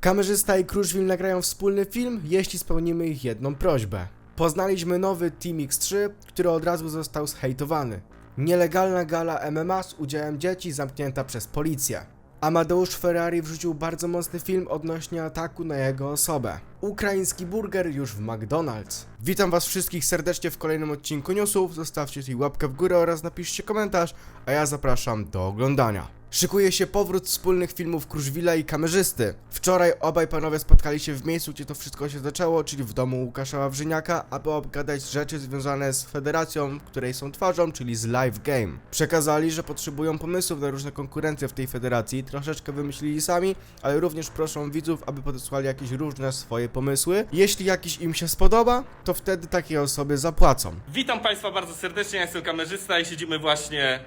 Kamerzysta i Kruszwil nagrają wspólny film, jeśli spełnimy ich jedną prośbę. Poznaliśmy nowy Team X3, który od razu został zhejtowany. Nielegalna gala MMA z udziałem dzieci zamknięta przez policję. Amadeusz Ferrari wrzucił bardzo mocny film odnośnie ataku na jego osobę. Ukraiński burger już w McDonald's. Witam was wszystkich serdecznie w kolejnym odcinku newsów. Zostawcie tutaj łapkę w górę oraz napiszcie komentarz, a ja zapraszam do oglądania. Szykuje się powrót wspólnych filmów Kruszwila i kamerzysty. Wczoraj obaj panowie spotkali się w miejscu, gdzie to wszystko się zaczęło, czyli w domu Łukasza Wawrzyniaka, aby obgadać rzeczy związane z federacją, której są twarzą, czyli z Live Game. Przekazali, że potrzebują pomysłów na różne konkurencje w tej federacji, troszeczkę wymyślili sami, ale również proszą widzów, aby podesłali jakieś różne swoje pomysły. Jeśli jakiś im się spodoba, to wtedy takie osoby zapłacą. Witam Państwa bardzo serdecznie, ja jestem kamerzysta i siedzimy właśnie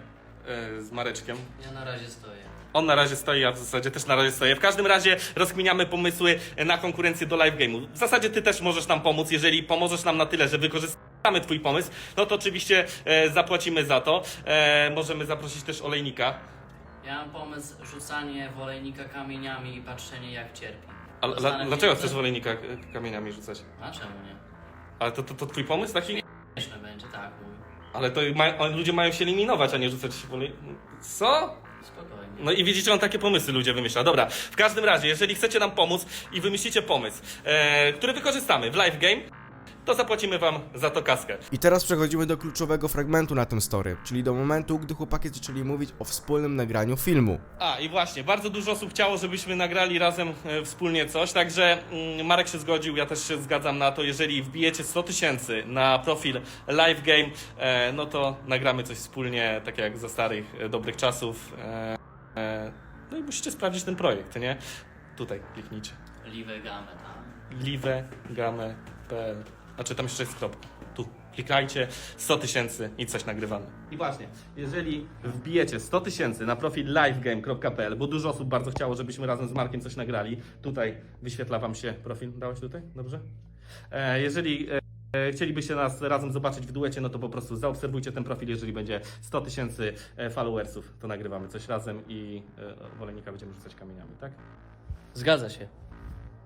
z Mareczkiem. Ja na razie stoję. On na razie stoi, ja w zasadzie też na razie stoję. W każdym razie rozkminiamy pomysły na konkurencję do live game'u. W zasadzie Ty też możesz nam pomóc, jeżeli pomożesz nam na tyle, że wykorzystamy Twój pomysł, no to oczywiście e, zapłacimy za to. E, możemy zaprosić też olejnika. Ja mam pomysł rzucanie w olejnika kamieniami i patrzenie jak cierpi. A, Dostanę dlaczego pieniądze? chcesz w olejnika e, kamieniami rzucać? A czemu nie? Ale to, to, to Twój pomysł taki? Ale to ma, ludzie mają się eliminować, a nie rzucać w olej... Co? Spokojnie. No i widzicie, on takie pomysły ludzie wymyśla. Dobra, w każdym razie, jeżeli chcecie nam pomóc i wymyślicie pomysł, e, który wykorzystamy w live game, to zapłacimy wam za to kaskę. I teraz przechodzimy do kluczowego fragmentu na tym story, czyli do momentu, gdy chłopaki zaczęli mówić o wspólnym nagraniu filmu. A i właśnie, bardzo dużo osób chciało, żebyśmy nagrali razem e, wspólnie coś, także mm, Marek się zgodził, ja też się zgadzam na to, jeżeli wbijecie 100 tysięcy na profil live game, e, no to nagramy coś wspólnie, tak jak za starych, e, dobrych czasów. E, e, no i musicie sprawdzić ten projekt, nie? Tutaj kliknijcie. Liwe gamę, tak? liwegame.pl Znaczy tam jeszcze jest kropka. Tu. Klikajcie 100 tysięcy i coś nagrywamy. I właśnie, jeżeli wbijecie 100 tysięcy na profil livegame.pl, bo dużo osób bardzo chciało, żebyśmy razem z Markiem coś nagrali. Tutaj wyświetla Wam się profil. Dałeś tutaj? Dobrze? E, jeżeli e, chcielibyście nas razem zobaczyć w duecie, no to po prostu zaobserwujcie ten profil. Jeżeli będzie 100 tysięcy e, followersów, to nagrywamy coś razem i e, wolejnika będziemy rzucać kamieniami, tak? Zgadza się.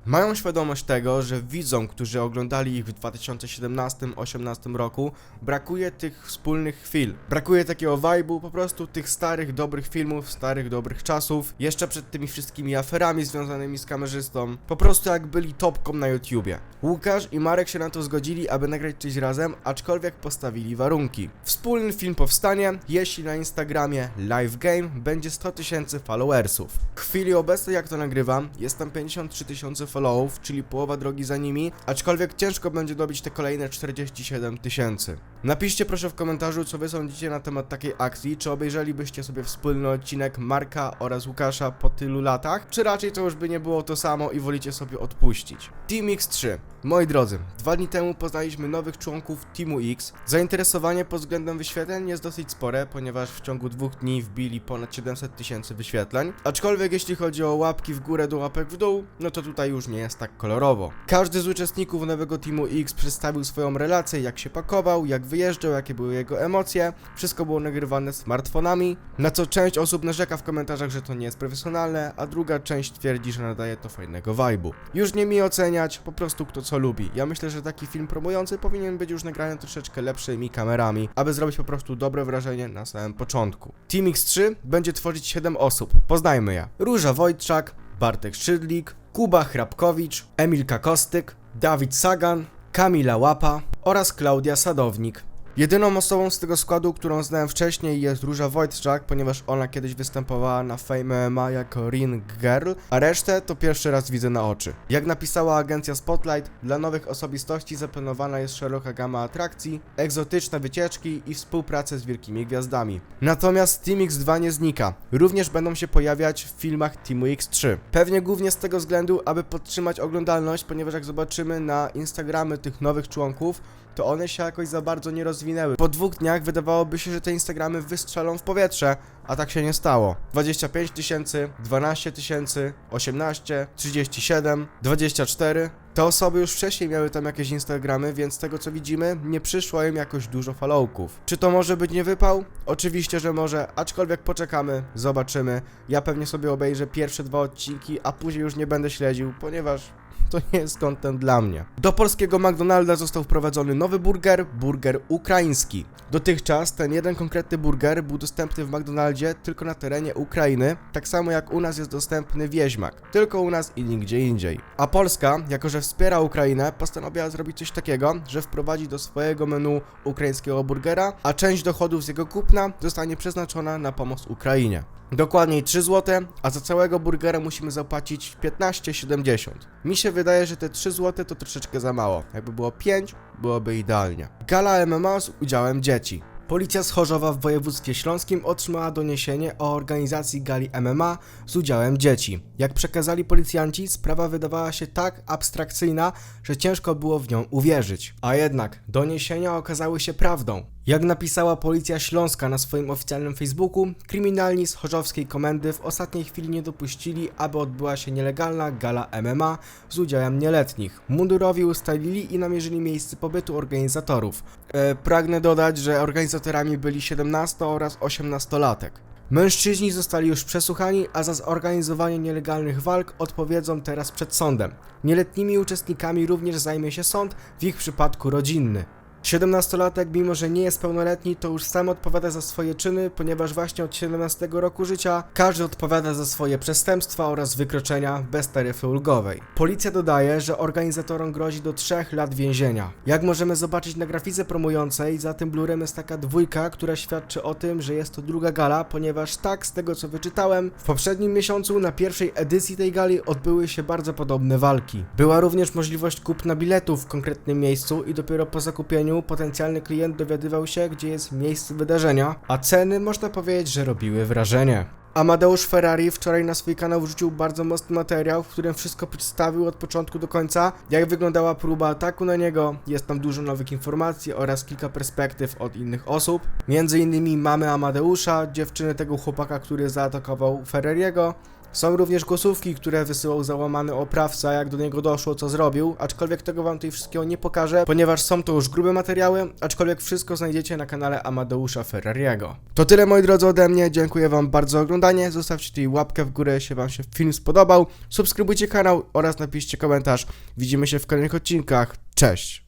Mają świadomość tego, że widzom, którzy oglądali ich w 2017-18 roku, brakuje tych wspólnych chwil. Brakuje takiego vibe'u, po prostu tych starych, dobrych filmów, starych, dobrych czasów, jeszcze przed tymi wszystkimi aferami związanymi z kamerzystą. Po prostu jak byli topką na YouTubie. Łukasz i Marek się na to zgodzili, aby nagrać coś razem, aczkolwiek postawili warunki. Wspólny film powstanie, jeśli na Instagramie Live Game będzie 100 tysięcy followersów. W chwili obecnej, jak to nagrywam, jest tam 53 tysiące followów, czyli połowa drogi za nimi, aczkolwiek ciężko będzie dobić te kolejne 47 tysięcy. Napiszcie proszę w komentarzu, co wy sądzicie na temat takiej akcji, czy obejrzelibyście sobie wspólny odcinek Marka oraz Łukasza po tylu latach, czy raczej to już by nie było to samo i wolicie sobie odpuścić. Team X3. Moi drodzy, dwa dni temu poznaliśmy nowych członków Teamu X. Zainteresowanie pod względem wyświetleń jest dosyć spore, ponieważ w ciągu dwóch dni wbili ponad 700 tysięcy wyświetleń. Aczkolwiek jeśli chodzi o łapki w górę do łapek w dół, no to tutaj już nie jest tak kolorowo. Każdy z uczestników nowego Teamu X przedstawił swoją relację, jak się pakował, jak wyjeżdżał, jakie były jego emocje. Wszystko było nagrywane smartfonami, na co część osób narzeka w komentarzach, że to nie jest profesjonalne, a druga część twierdzi, że nadaje to fajnego vibe'u. Już nie mi oceniać, po prostu kto co lubi. Ja myślę, że taki film promujący powinien być już nagrany troszeczkę lepszymi kamerami, aby zrobić po prostu dobre wrażenie na samym początku. Team X3 będzie tworzyć 7 osób. Poznajmy je. Róża Wojtczak, Bartek Szydlik, Kuba Hrabkowicz, Emilka Kostyk, Dawid Sagan, Kamila Łapa oraz Klaudia Sadownik. Jedyną osobą z tego składu, którą znałem wcześniej jest Róża Wojtczak, ponieważ ona kiedyś występowała na Fame MMA jako Ring Girl, a resztę to pierwszy raz widzę na oczy. Jak napisała agencja Spotlight, dla nowych osobistości zaplanowana jest szeroka gama atrakcji, egzotyczne wycieczki i współpracę z wielkimi gwiazdami. Natomiast Team X2 nie znika. Również będą się pojawiać w filmach Teamu X3. Pewnie głównie z tego względu, aby podtrzymać oglądalność, ponieważ jak zobaczymy na Instagramy tych nowych członków, to one się jakoś za bardzo nie rozwinęły. Po dwóch dniach wydawałoby się, że te Instagramy wystrzelą w powietrze, a tak się nie stało. 25 tysięcy, 12 tysięcy, 18, 37, 24. Te osoby już wcześniej miały tam jakieś Instagramy, więc z tego co widzimy, nie przyszło im jakoś dużo followków. Czy to może być niewypał? Oczywiście, że może, aczkolwiek poczekamy, zobaczymy. Ja pewnie sobie obejrzę pierwsze dwa odcinki, a później już nie będę śledził, ponieważ to nie jest content dla mnie. Do polskiego McDonalda został wprowadzony nowy burger, burger ukraiński. Dotychczas ten jeden konkretny burger był dostępny w McDonaldzie tylko na terenie Ukrainy, tak samo jak u nas jest dostępny wieźmak, tylko u nas i nigdzie indziej. A Polska, jako że wspiera Ukrainę, postanowiła zrobić coś takiego, że wprowadzi do swojego menu ukraińskiego burgera, a część dochodów z jego kupna zostanie przeznaczona na pomoc Ukrainie. Dokładniej 3 zł, a za całego burgera musimy zapłacić 15,70. Mi się wydaje, że te 3 zł to troszeczkę za mało. Jakby było 5, byłoby idealnie. Gala MMA z udziałem dzieci. Policja z Chorzowa w województwie śląskim otrzymała doniesienie o organizacji gali MMA z udziałem dzieci. Jak przekazali policjanci, sprawa wydawała się tak abstrakcyjna, że ciężko było w nią uwierzyć. A jednak doniesienia okazały się prawdą. Jak napisała Policja Śląska na swoim oficjalnym Facebooku, kryminalni z chorzowskiej komendy w ostatniej chwili nie dopuścili, aby odbyła się nielegalna gala MMA z udziałem nieletnich. Mundurowi ustalili i namierzyli miejsce pobytu organizatorów. E, pragnę dodać, że organizatorami byli 17 oraz 18-latek. Mężczyźni zostali już przesłuchani, a za zorganizowanie nielegalnych walk odpowiedzą teraz przed sądem. Nieletnimi uczestnikami również zajmie się sąd, w ich przypadku rodzinny. 17-latek, mimo że nie jest pełnoletni, to już sam odpowiada za swoje czyny, ponieważ właśnie od 17 roku życia każdy odpowiada za swoje przestępstwa oraz wykroczenia bez taryfy ulgowej. Policja dodaje, że organizatorom grozi do 3 lat więzienia. Jak możemy zobaczyć na grafice promującej, za tym blurem jest taka dwójka, która świadczy o tym, że jest to druga gala, ponieważ tak, z tego co wyczytałem, w poprzednim miesiącu na pierwszej edycji tej gali odbyły się bardzo podobne walki. Była również możliwość kupna biletów w konkretnym miejscu i dopiero po zakupieniu potencjalny klient dowiadywał się, gdzie jest miejsce wydarzenia, a ceny można powiedzieć, że robiły wrażenie. Amadeusz Ferrari wczoraj na swój kanał wrzucił bardzo mocny materiał, w którym wszystko przedstawił od początku do końca, jak wyglądała próba ataku na niego, jest tam dużo nowych informacji oraz kilka perspektyw od innych osób. Między innymi mamy Amadeusza, dziewczyny tego chłopaka, który zaatakował Ferrariego, są również głosówki, które wysyłał załamany oprawca, jak do niego doszło, co zrobił, aczkolwiek tego wam tutaj wszystkiego nie pokażę, ponieważ są to już grube materiały, aczkolwiek wszystko znajdziecie na kanale Amadeusza Ferrariego. To tyle moi drodzy ode mnie, dziękuję wam bardzo za oglądanie, zostawcie tutaj łapkę w górę, jeśli wam się film spodobał, subskrybujcie kanał oraz napiszcie komentarz. Widzimy się w kolejnych odcinkach, cześć!